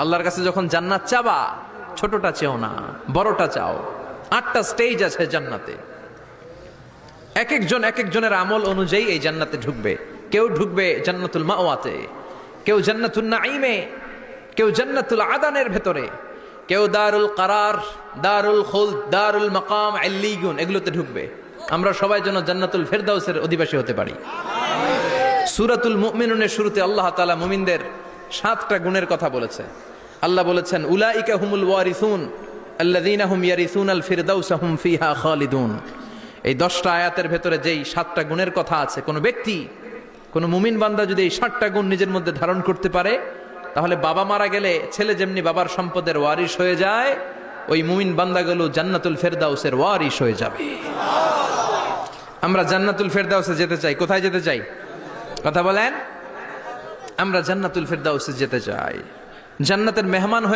আল্লাহর কাছে যখন জান্নাত চাবা, ছোটটা চেও না, বড়টা চাও। আটটা স্টেজ আছে জান্নাতে। এক একজন, এক একজনের আমল অনুযায়ী এই জান্নাতে ঢুকবে। কেউ ঢুকবে জান্নাতুল মাওয়াতে, কেউ জান্নাতুল নাইমে কেউ জান্নাতুল আদানের ভেতরে, কেউ দারুল কারার, দারুল খুল দারুল মাকাম, আল্লিগুন, এগুলোতে ঢুকবে। আমরা সবাই যেন জান্নাতুল ফেরদাউসের অধিবাসী হতে পারি। সুরাতুল মুমিনুনের শুরুতে আল্লাহ তাআলা মুমিনদের সাতটা গুণের কথা বলেছে। আল্লাহ বলেছেন উলা উলাইকা হুমুল ওয়ারিসুন, আল্লাযীনা হুম ইয়ারিসুন আল ফিরদাউসা হুম ফিহা খালিদুন। এই দশটা আয়াতের ভেতরে যেই সাতটা গুণের কথা আছে, কোনো ব্যক্তি, কোনো মুমিন বান্দা যদি এই সাতটা গুণ নিজের মধ্যে ধারণ করতে পারে, তাহলে বাবা মারা গেলে ছেলে যেমনি বাবার সম্পদের ওয়ারিশ হয়ে যায়, ওই মুমিন বান্দাগুলো জান্নাতুল ফেরদাউসের ওয়ারিশ হয়ে যাবে। আমরা জান্নাতুল ফেরদাউসে যেতে চাই। কোথায় যেতে চাই? কথা বলেন। আমরা জান্নাতুল ফেরদাউসে যেতে চাই। জান্নাতের মেহমান হয়ে